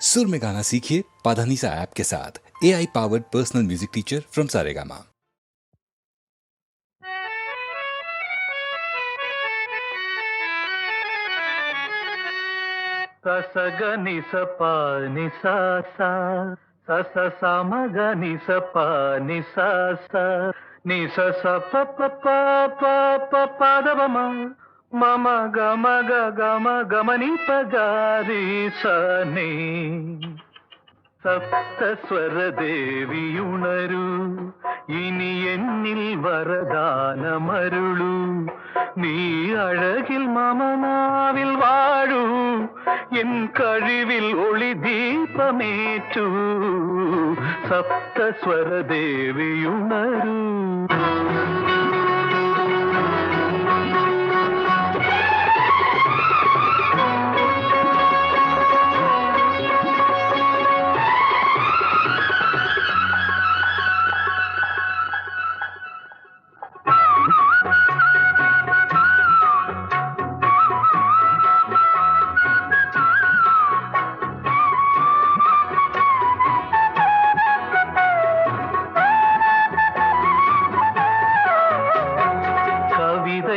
सुर में गाना सीखिए पाधानीसा ऐप के साथ A I powered personal music teacher from Saregama ససగని సపాని సాస సస సమగని సపాని సాస ని సస ప ప ప ప ప పదవమ మమ గమ గ గమ గమని పగారి సని സപ്തസ്വരദേവിയുണരൂ ഇനി എന്നിൽ വരദാനമരുളൂ നീ അഴകിൽ മമനാവിൽ വാഴൂ എൻ കഴിവിൽ ഒളി ദീപമേറ്റൂ സപ്തസ്വരദേവിയുണരൂ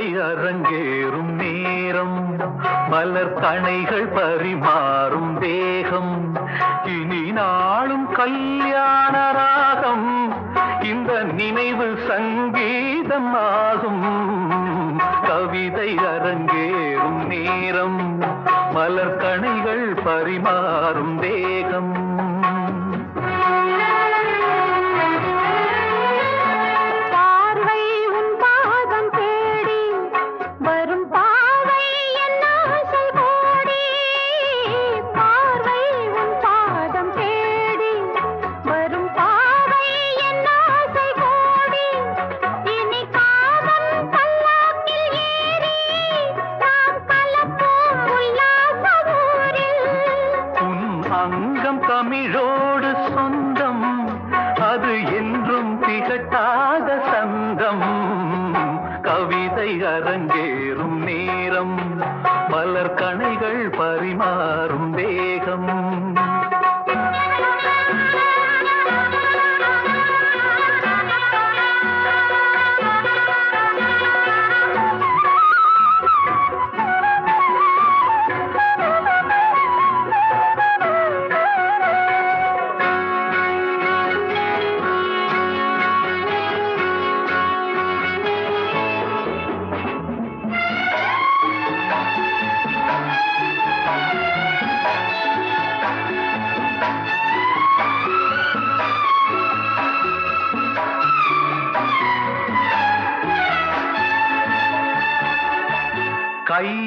கவிதை அரங்கேறும் நேரம். மலர் தனைகள் பரிமாறும் தேகம். இனி நாளும் கல்யாண ராகம். இந்த நினைவு சங்கீதம் ஆகும். கவிதை அரங்கேறும் நேரம். மலர் கணைகள் பரிமாறும் தேகம். அது என்றும் திகட்டாத சங்கம் கவிதை அரங்கேறும் நேரம். பலர் கணைகள் பரிமாறும்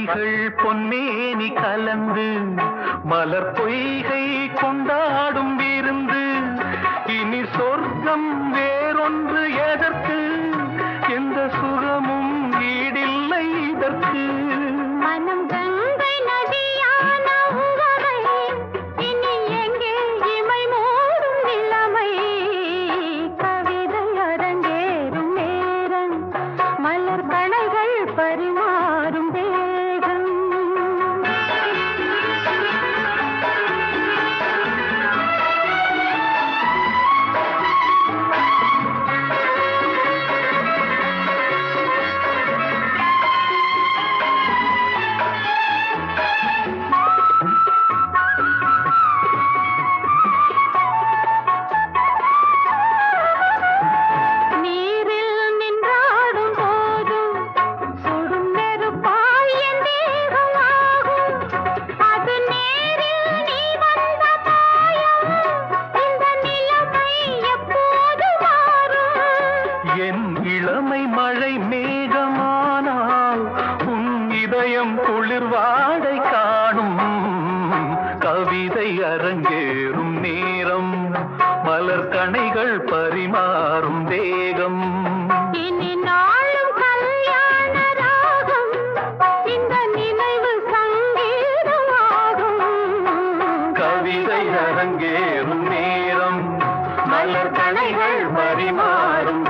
கைகள் பொன்மேனி கலந்து மலர் பொய்கை கொண்டாடும் விருந்து. இனி சொர்க்கம் வேறொன்று எதற்கு? அரங்கேறும் நேரம் மலர்கணைகள் பரிமாறும் தேகம் கவிதை அரங்கேறும் நேரம் மலர்கணைகள் பரிமாறும்